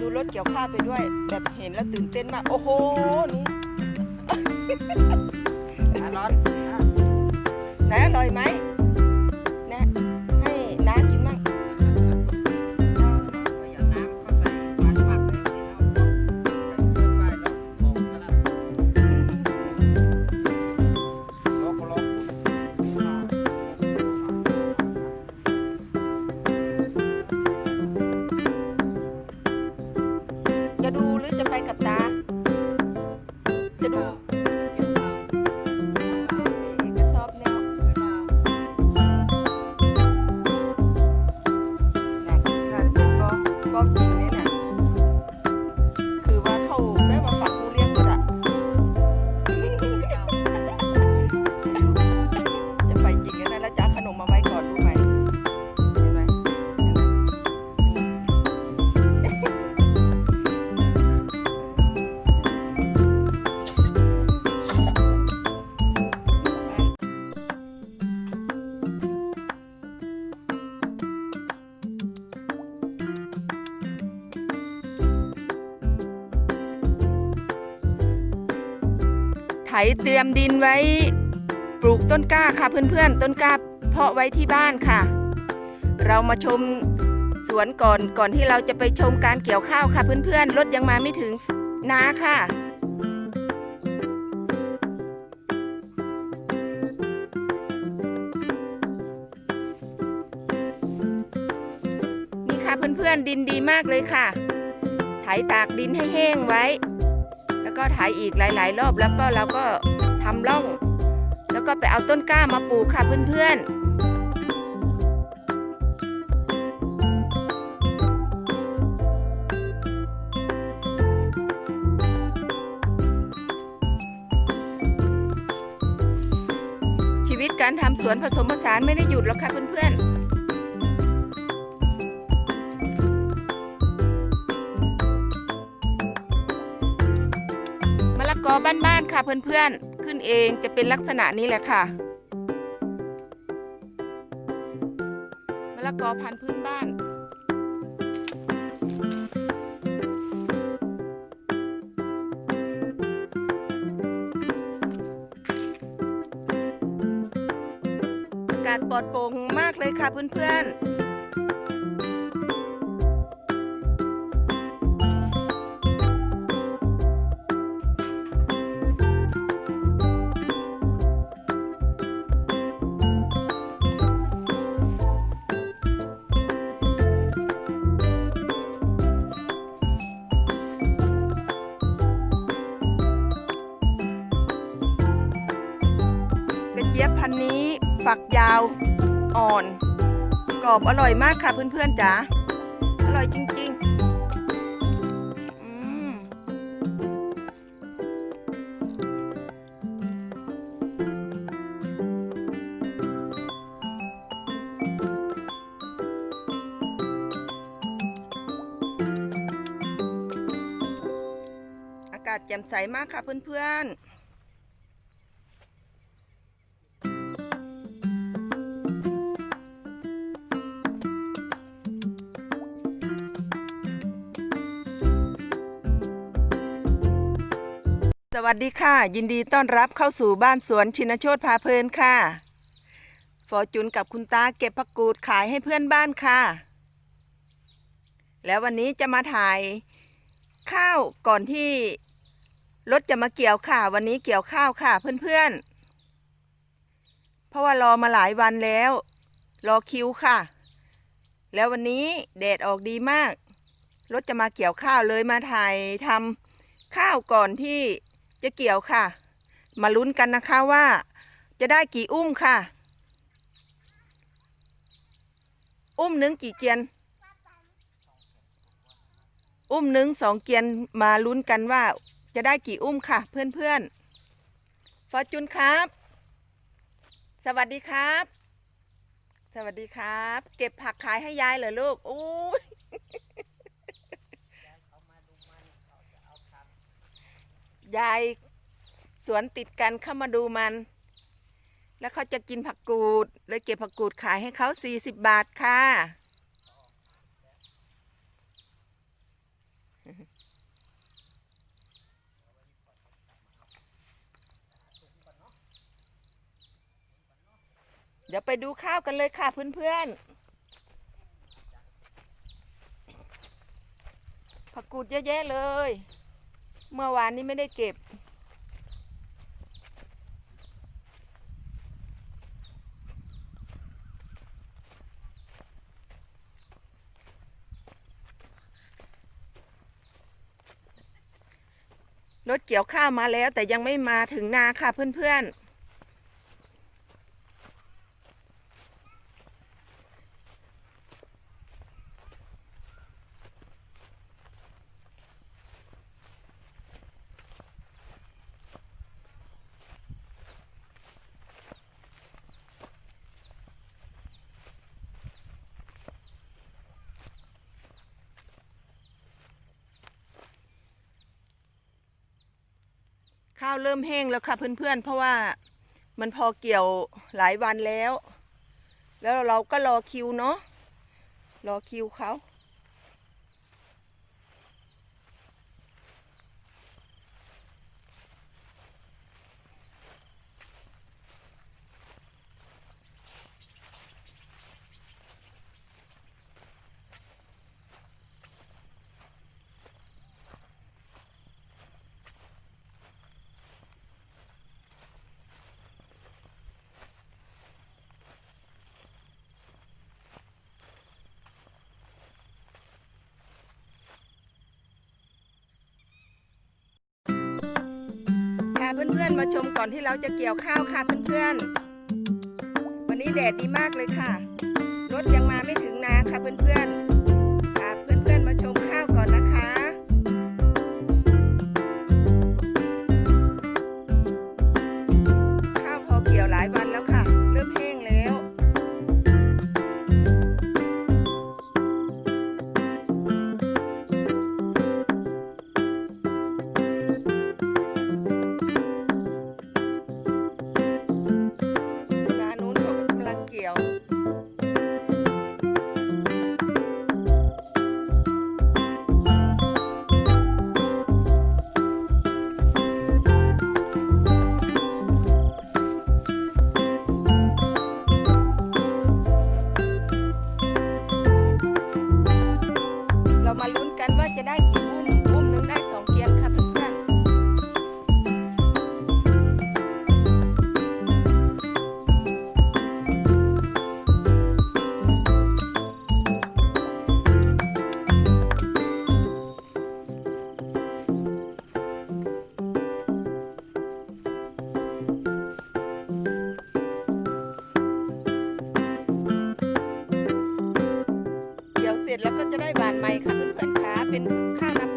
ดูรถเกี่ยวข้าวไปด้วย แบบเห็นแล้วตื่นเต้นมาก โอ้โห นี่อะร้อนหนอร่อยไหม เตรียมดินไว้ปลูกต้นกล้าค่ะเพื่อนๆ ต้นกล้าเพาะไว้ที่บ้านค่ะ เรามาชมสวนก่อนก่อนที่เราจะไปชมการเกี่ยวข้าวค่ะเพื่อนๆ รถยังมาไม่ถึงนาค่ะนี่ค่ะเพื่อนๆดินดีมากเลยค่ะ ไถตากดินให้แห้งไว้ แล้วก็ไถอีกหลาย ๆ รอบแล้วก็เราก็ทำร่อง แล้วก็ไปเอาต้นกล้ามาปลูกค่ะเพื่อนๆชีวิตการทำสวนผสมผสานไม่ได้หยุดหรอกค่ะเพื่อนๆ ค่ะเพื่อนๆ ขึ้นเองจะเป็นลักษณะนี้แหละค่ะมะละกอพันธุ์พื้นบ้านอากาศปลอดโปร่งมากเลยค่ะเพื่อนๆ ฝักยาวอ่อน กรอบอร่อยมากค่ะเพื่อนๆจ๋าอร่อยจริงๆ อากาศแจ่มใสมากค่ะเพื่อนๆ วัสดีค่ะ ยินดีต้อนรับเข้าสู่บ้านสวนชินโชตพาเพลินค่ะฟอร์จูนกับคุณตาเก็บผักกูดขายให้เพื่อนบ้านค่ะ แล้ววันนี้จะมาถ่ายข้าวก่อนที่รถจะมาเกี่ยวค่ะ วันนี้เกี่ยวข้าวค่ะเพื่อนๆ เพราะว่ารอมาหลายวันแล้ว รอคิวค่ะ แล้ววันนี้แดดออกดีมาก รถจะมาเกี่ยวข้าวเลยมาถ่ายทำข้าวก่อนที่ จะเกี่ยวค่ะ มาลุ้นกันนะคะว่า จะได้กี่อุ้มค่ะ อุ้มหนึ่งกี่เกียน อุ้มหนึ่งสองเกียนมาลุ้นกันว่า จะได้กี่อุ้มค่ะ เพื่อนๆฟอร์จูนครับ สวัสดีครับ สวัสดีครับ เก็บผักขายให้ยายเหรอลูกอู้ ยายสวนติดกันเข้ามาดูมัน แล้วเขาจะกินผักกูด เลยเก็บผักกูดขายให้เขาสี่สิบบาทค่ะ เดี๋ยวไปดูข้าวกันเลยค่ะเพื่อนๆ ผักกูดเยอะแเลย เมื่อวานนี้ไม่ได้เก็บ รถเกี่ยวข้าวมาแล้วแต่ยังไม่มาถึงนาค่ะเพื่อนๆ ข้าวเริ่มแห้งแล้วค่ะเพื่อนๆ เพราะว่ามันพอเกี่ยวหลายวันแล้ว แล้วเราก็รอคิวเนาะรอคิวเขา มาชมก่อนที่เราจะเกี่ยวข้าวค่ะเพื่อนๆ วันนี้แดดดีมากเลยค่ะ รถยังมาไม่ถึงนาค่ะเพื่อนๆ แล้วก็จะได้บานใหม่ค่ะเพื่อนๆค่ะเป็นข้าวนา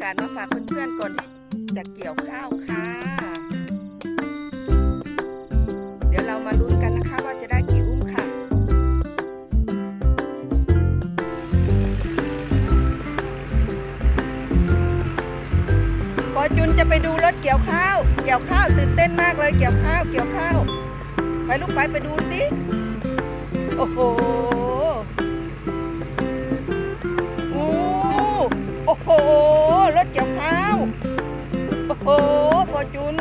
ากาศมาฝากเพื่อนๆก่อนที่จะเกี่ยวข้าวค่ะ เดี๋ยวเรามาลุ้นกันนะคะว่าจะได้กี่อุ้มค่ะ ฟอจุนจะไปดูรถเกี่ยวข้าว เกี่ยวข้าวตื่นเต้นมากเลยเกี่ยวข้าว เกี่ยวข้าว ไปลูกไปไปดูสิ โอ้โห โอ้โห รถเกี่ยวข้าว โอ้โหฟอร์จูน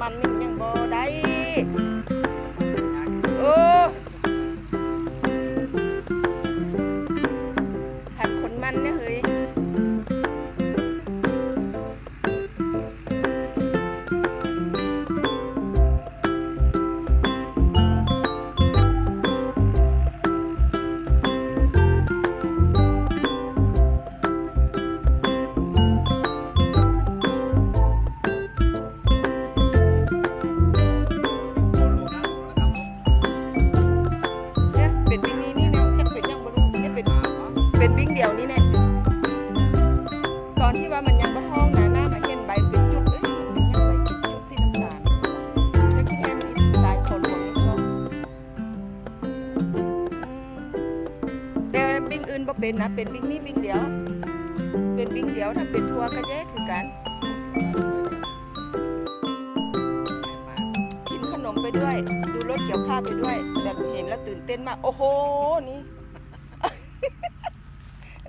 มันมันยังบ่ได้ ไปด้วย ดูรถเกี่ยวข้าวไปด้วย แบบเห็นแล้วตื่นเต้นมาก โอ้โห นี่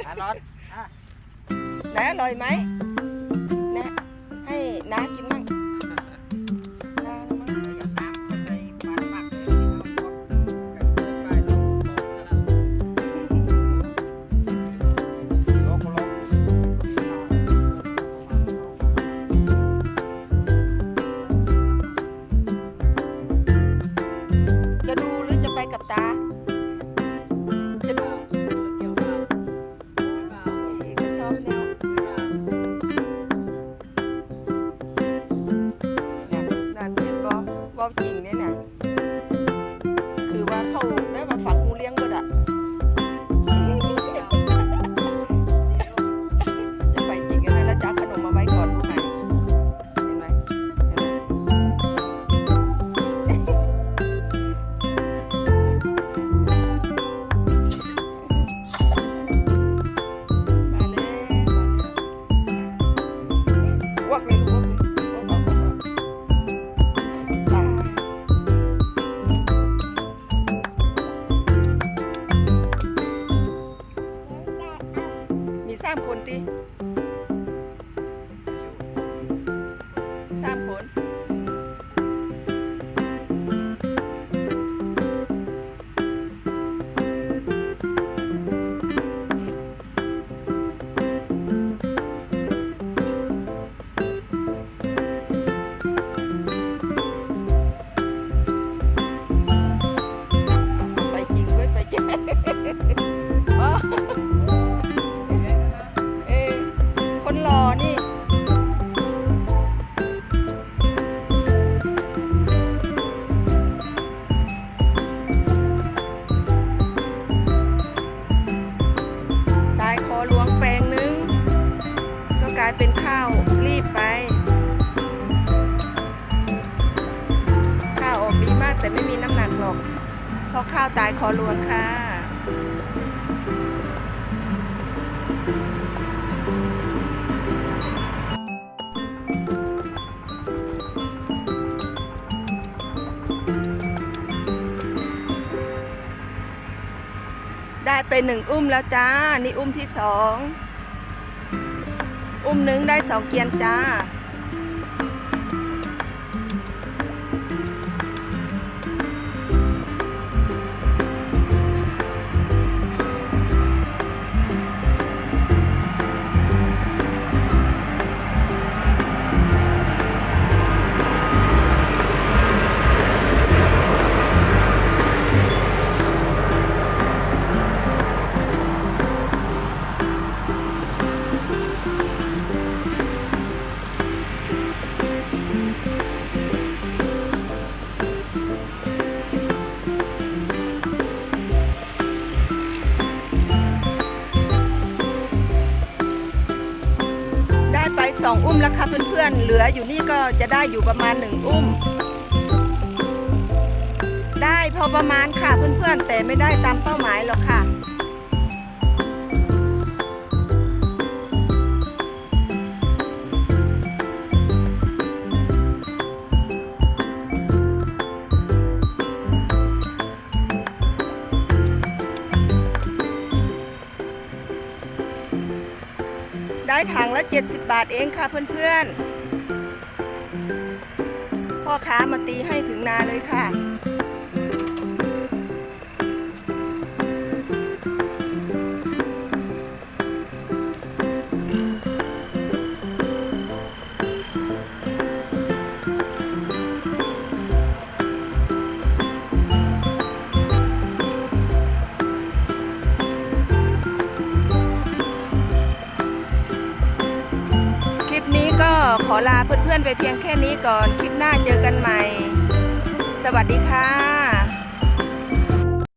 อะร้อนอะไหนอร่อยไหมนะให้น้ากินมั่ง เพราะข้าวตายคอหลวงค่ะ ได้ไปหนึ่งอุ้มแล้วจ้า นี่อุ้มที่สอง อุ้มหนึ่งได้สองเกียนจ้า อนๆเหลืออยู่นี่ก็จะได้อยู่ประมาณหนึ่งอุ้ม ได้พอประมาณค่ะเพื่อนๆ แต่ไม่ได้ตามเป้าหมายหรอกค่ะได้ถังละ 70 บาทเองค่ะเพื่อนๆ พ่อค้ามาตีให้ถึงนาเลยค่ะ เพื่อนๆไปเพียงแค่นี้ก่อน คลิปหน้าเจอกันใหม่ สวัสดีค่ะ